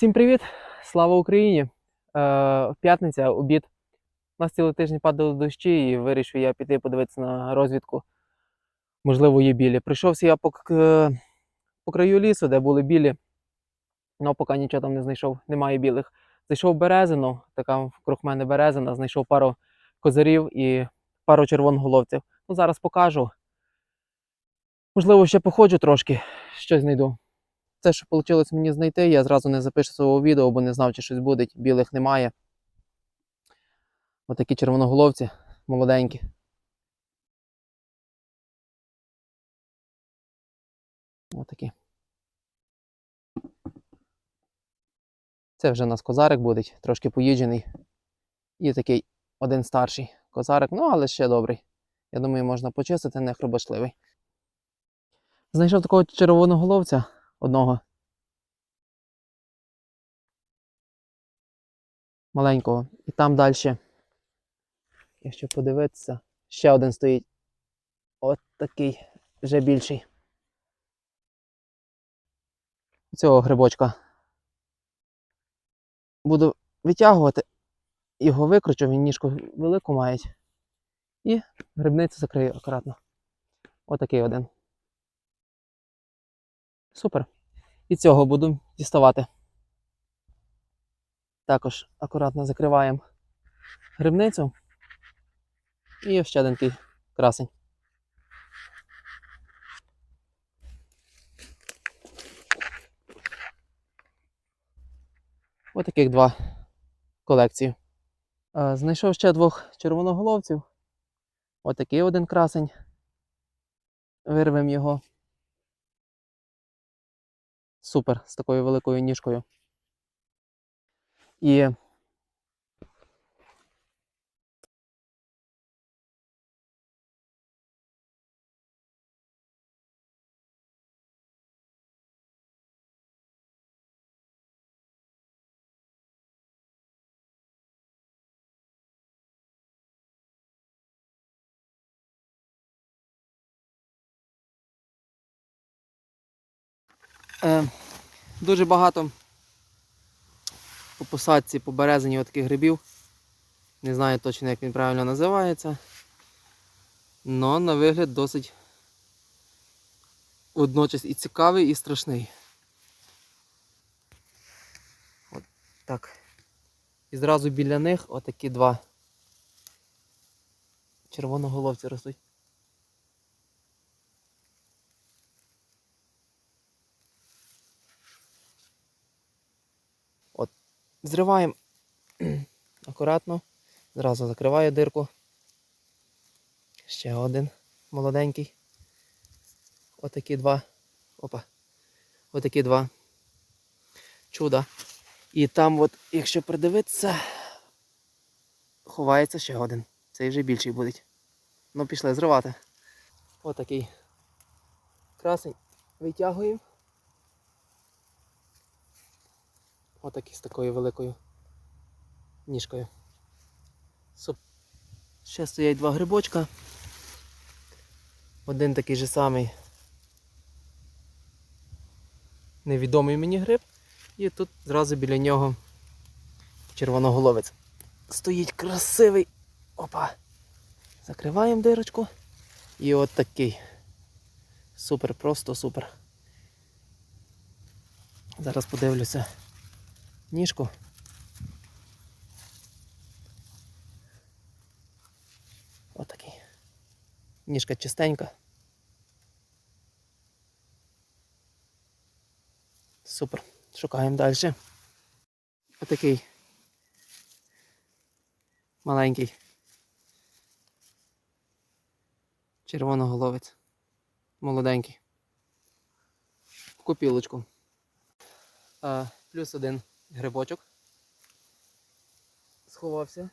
Всім привіт! Слава Україні! Е, п'ятниця, обід. У нас цілий тиждень падали дощі, і вирішив я піти подивитися на розвідку. Можливо, є білі. Прийшовся я по, по краю лісу, де були білі, але поки нічого там не знайшов, немає білих. Зайшов березину, така вкруг мене березина, знайшов пару козирів і пару червоноголовців. Ну, зараз покажу. Можливо, ще походжу трошки, щось знайду. Це, що вийшло мені знайти, я зразу не запишу свого відео, бо не знав, чи щось буде. Білих немає. Отакі червоноголовці, молоденькі. Отакі. Це вже у нас козарик буде, трошки поїджений. І такий один старший козарик, ну але ще добрий. Я думаю, можна почистити, не хробошливий. Знайшов такого червоноголовця одного. маленького. І там далі, якщо подивитися, ще один стоїть. От такий, вже більший. Цього грибочка. Буду витягувати, його викручу, він ніжку велику має. І грибницю закрию акуратно. Отакий один. Супер. І цього буду діставати. Також акуратно закриваємо грибницю. І ще один такий красень. Ось таких два колекції. Е, Знайшов ще двох червоноголовців. Ось такий один красень. Вирвемо його. Супер з такою великою ніжкою. І е, дуже багато по посадці, по березині отаких грибів. Не знаю точно, як він правильно називається. Но на вигляд досить водночас і цікавий, і страшний. От так. І зразу біля них отакі два червоноголовці ростуть. Зриваємо акуратно, зразу закриваю дирку. Ще один молоденький. Отакі два. Опа. Отакі два. Чуда. І там, от, якщо придивитися, ховається ще один. Цей вже більший буде. Ну, пішли зривати. Отакий красень. Витягуємо. Отакий з такою великою ніжкою. Суп. Ще стоять два грибочка. Один такий же самий невідомий мені гриб. І тут зразу біля нього червоноголовець. Стоїть красивий. Опа. Закриваємо дирочку. І от такий. Супер, просто супер. Зараз подивлюся ніжку. Отакий. Ніжка чистенька. Супер. Шукаємо далі. Отакий маленький. Червоноголовець. Молоденький. В копілочку. Плюс один грибочок. Сховався.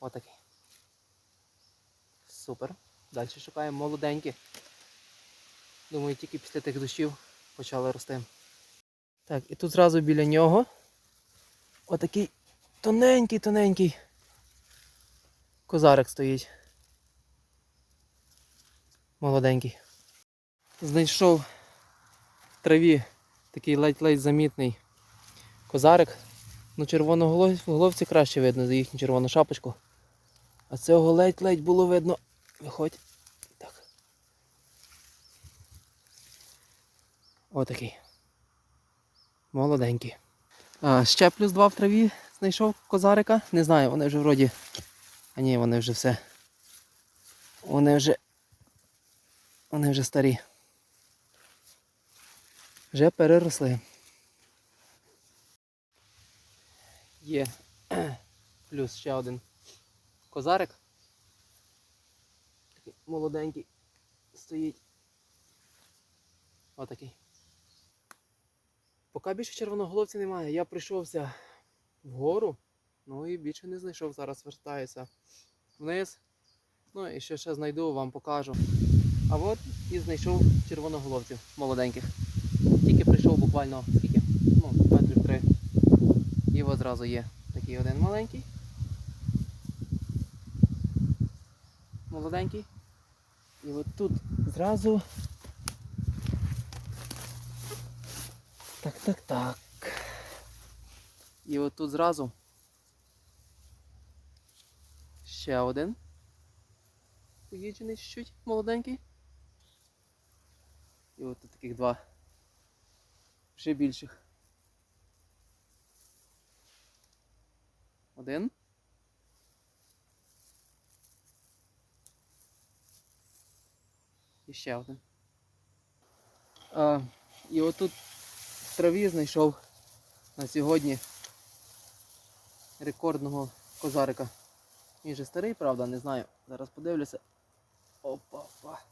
Отакий. Супер. Далі шукаємо молоденькі. Думаю, тільки після тих дощів почали рости. Так, і тут зразу біля нього отакий тоненький-тоненький козарик стоїть. Молоденький. Знайшов траві такий ледь-ледь замітний козарик. Ну, червоноголовці краще видно за їхню червону шапочку. А цього ледь-ледь було видно. Виходь. Так. Отакий. Молоденький. А, ще плюс два в траві знайшов козарика. Не знаю, вони вже вроді. А ні, вони вже все. Вони вже. Вони вже старі. Вже переросли. Є плюс ще один козарик. Такий молоденький стоїть. Отакий. Поки більше червоноголовців немає. Я прийшовся вгору, ну і більше не знайшов. Зараз вертаюся вниз. Ну і що ще знайду, вам покажу. А от і знайшов червоноголовців молоденьких. Тільки прийшов буквально скільки? Ну, метрів три. І от зразу є такий один маленький. Молоденький. І от тут зразу. Так, так, так. І от тут зразу. Ще один. Поїджений чуть-чуть, молоденький. І от тут таких два. Ще більших. Один. І ще один. А, і отут в траві знайшов на сьогодні рекордного козарика. Він же старий, правда, не знаю. Зараз подивлюся. Опа-па.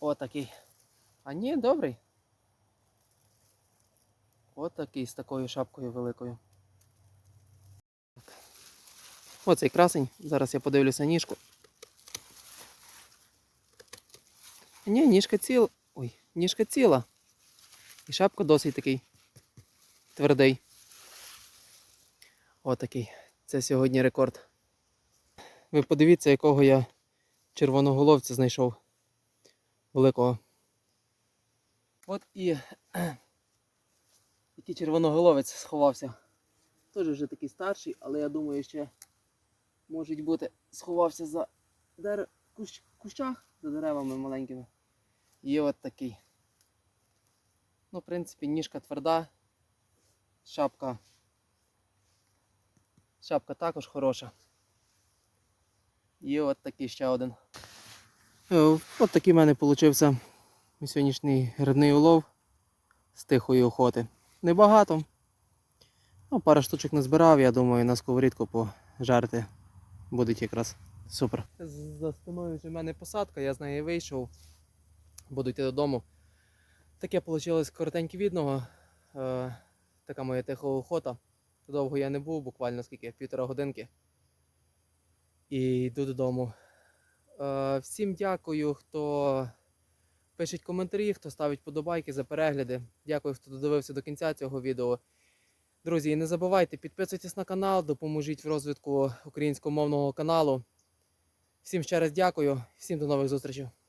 Отакий. А ні, добрий. Отакий з такою шапкою великою. Оцей красень. Зараз я подивлюся ніжку. Ні, ніжка ціла. Ой, ніжка ціла. І шапка досить такий твердий. Отакий. Це сьогодні рекорд. Ви подивіться, якого я червоноголовця знайшов. Великого. От і який червоноголовець сховався. Теж вже такий старший, але я думаю, ще можуть бути сховався за дерев... кущ... кущах, за деревами маленькими. Є от такий. Ну, в принципі, ніжка тверда, шапка. Шапка також хороша. Є от такий ще один. Е, От такий в мене вийшов сьогоднішній грибний улов з тихої охоти. Небагато. Ну, пару штучок назбирав, я думаю, на сковорідку пожарити будуть якраз супер. За спиною в мене посадка, я з неї вийшов. Буду йти додому. Таке вийшло коротеньке відео. Е, така моя тиха охота. Довго я не був, буквально скільки, півтора годинки. І йду додому. Е, всім дякую, хто пише коментарі, хто ставить подобайки за перегляди. Дякую, хто додивився до кінця цього відео. Друзі, не забувайте, підписуйтесь на канал, допоможіть в розвитку українськомовного каналу. Всім ще раз дякую, всім до нових зустрічей.